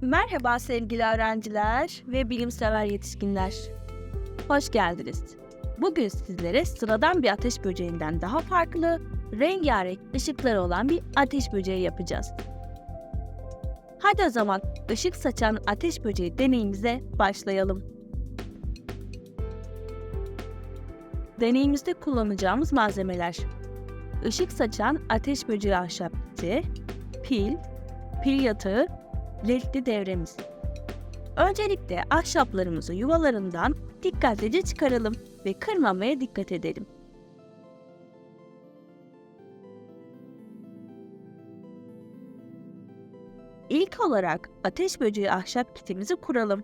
Merhaba sevgili öğrenciler ve bilimsever yetişkinler. Hoş geldiniz. Bugün sizlere sıradan bir ateş böceğinden daha farklı, rengarenk ışıkları olan bir ateş böceği yapacağız. Hadi o zaman ışık saçan ateş böceği deneyimize başlayalım. Deneyimizde kullanacağımız malzemeler ışık saçan ateş böceği ahşap pil, pil yatağı, ledli devremiz. Öncelikle ahşaplarımızı yuvalarından dikkatlice çıkaralım ve kırmamaya dikkat edelim. İlk olarak ateş böceği ahşap kitimizi kuralım.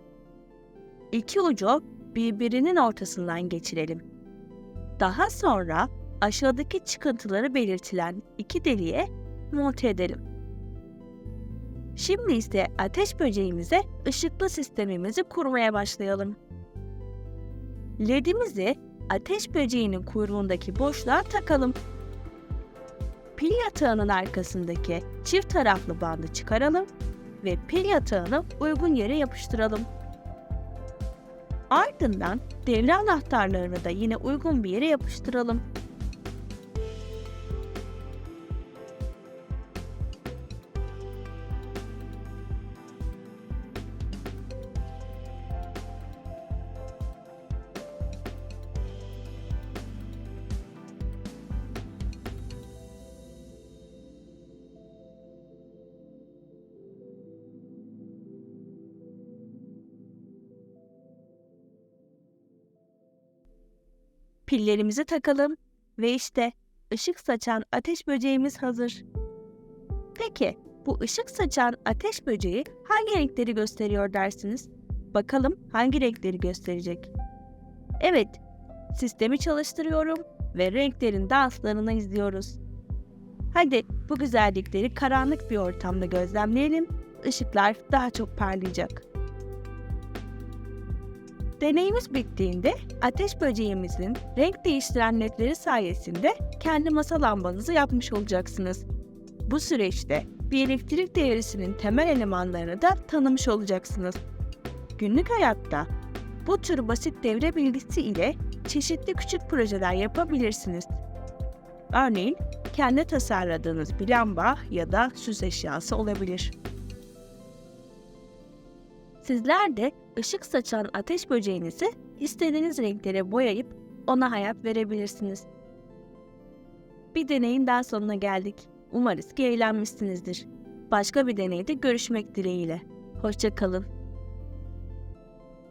İki ucu birbirinin ortasından geçirelim. Daha sonra aşağıdaki çıkıntıları belirtilen iki deliğe monte edelim. Şimdi ise ateş böceğimize ışıklı sistemimizi kurmaya başlayalım. LED'imizi ateş böceğinin kuyruğundaki boşluğa takalım. Pil yatağının arkasındaki çift taraflı bandı çıkaralım ve pil yatağını uygun yere yapıştıralım. Ardından devre anahtarlarını da yine uygun bir yere yapıştıralım. Pillerimizi takalım ve işte ışık saçan ateş böceğimiz hazır. Peki bu ışık saçan ateş böceği hangi renkleri gösteriyor dersiniz? Bakalım hangi renkleri gösterecek? Evet, sistemi çalıştırıyorum ve renklerin danslarını izliyoruz. Hadi bu güzellikleri karanlık bir ortamda gözlemleyelim. Işıklar daha çok parlayacak. Deneyimiz bittiğinde ateş böceğimizin renk değiştiren ledleri sayesinde kendi masa lambanızı yapmış olacaksınız. Bu süreçte bir elektrik devresinin temel elemanlarını da tanımış olacaksınız. Günlük hayatta bu tür basit devre bilgisi ile çeşitli küçük projeler yapabilirsiniz. Örneğin kendi tasarladığınız bir lamba ya da süs eşyası olabilir. Sizler de ışık saçan ateş böceğinizi istediğiniz renklere boyayıp ona hayat verebilirsiniz. Bir deneyin daha sonuna geldik. Umarız ki eğlenmişsinizdir. Başka bir deneyde görüşmek dileğiyle. Hoşçakalın.